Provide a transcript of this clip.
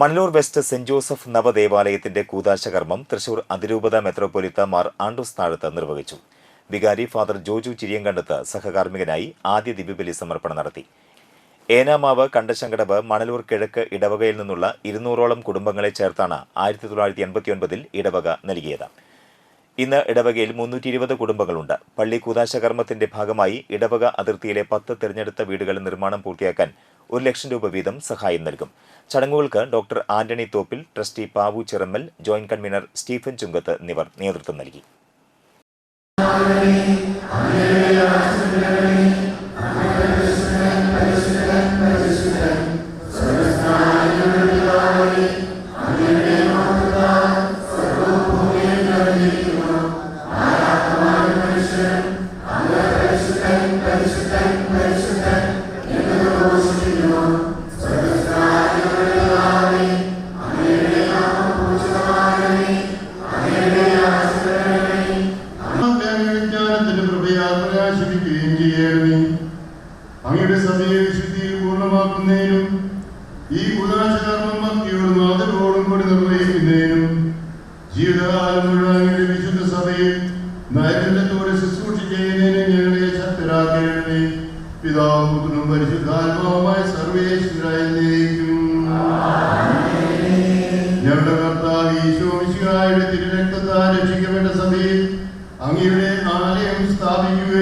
Manalur west saint Joseph നവദേവാലയത്തിന്റെ കൂതാശ കർമ്മം തൃശൂർ അതിരൂപത മെത്രോപൊലിത്ത മാർ ആണ്ടൂസ് താഴത്ത് നിർവഹിച്ചു. വികാരി ഫാദർ ജോജു ചിരിയങ്കണ്ടത്ത് സഹകാർമ്മികനായി ആദ്യ ദിവ്യബലി സമർപ്പണം നടത്തി. ഏനാമാവ് കണ്ടശങ്കടവ് മണലൂർ കിഴക്ക് ഇടവകയിൽ നിന്നുള്ള ഇരുന്നൂറോളം കുടുംബങ്ങളെ ചേർത്താണ് ആയിരത്തി തൊള്ളായിരത്തി എൺപത്തിയൊൻപതിൽ ഇടവക നൽകിയത്. ഇന്ന് ഇടവകയിൽ മുന്നൂറ്റി ഇരുപത് കുടുംബങ്ങളുണ്ട്. പള്ളി കൂതാശകർമ്മത്തിന്റെ ഭാഗമായി ഇടവക അതിർത്തിയിലെ പത്ത് തിരഞ്ഞെടുത്ത വീടുകളുടെ നിർമ്മാണം പൂർത്തിയാക്കാൻ ഒരു ലക്ഷം രൂപ വീതം സഹായം നൽകും. ചടങ്ങുകൾക്ക് doctor Antony Thoppil trustee Pavu Chirammal joint convener Stephen Chungath എന്നിവർ നേതൃത്വം നൽകി. കൃപയാൽ പ്രകാശിപ്പിക്കുകയും ചെയ്യണമേ അങ്ങയുടെ സഭയെ വിശുദ്ധിയിൽ പൂർണമാക്കുന്നതിനും ഈ ഉദാശകർമ്മം ഭക്തിയോടും ആദരവോടും കൂടി നിർവഹിക്കുന്നതിനും ജീവിതകാലം മുഴുവൻ അങ്ങയുടെ വിശുദ്ധ സഭയിൽ നൈരന്തത്തോടെ ശുശ്രൂഷ ചെയ്യുന്നതിനും ഞങ്ങളെ ശക്തരാക്കണമേ. പിതാവും പുത്രനും പരിശുദ്ധാത്മാവുമായ സർവേശ്വരായിരിക്കും ഞങ്ങളുടെ കർത്താവ് ഈശോ മിശിഹായുടെ തിരുരക്തത്താൽ രക്ഷിക്കപ്പെട്ട സഭയിൽ I'm here in Anali, I'm starting you.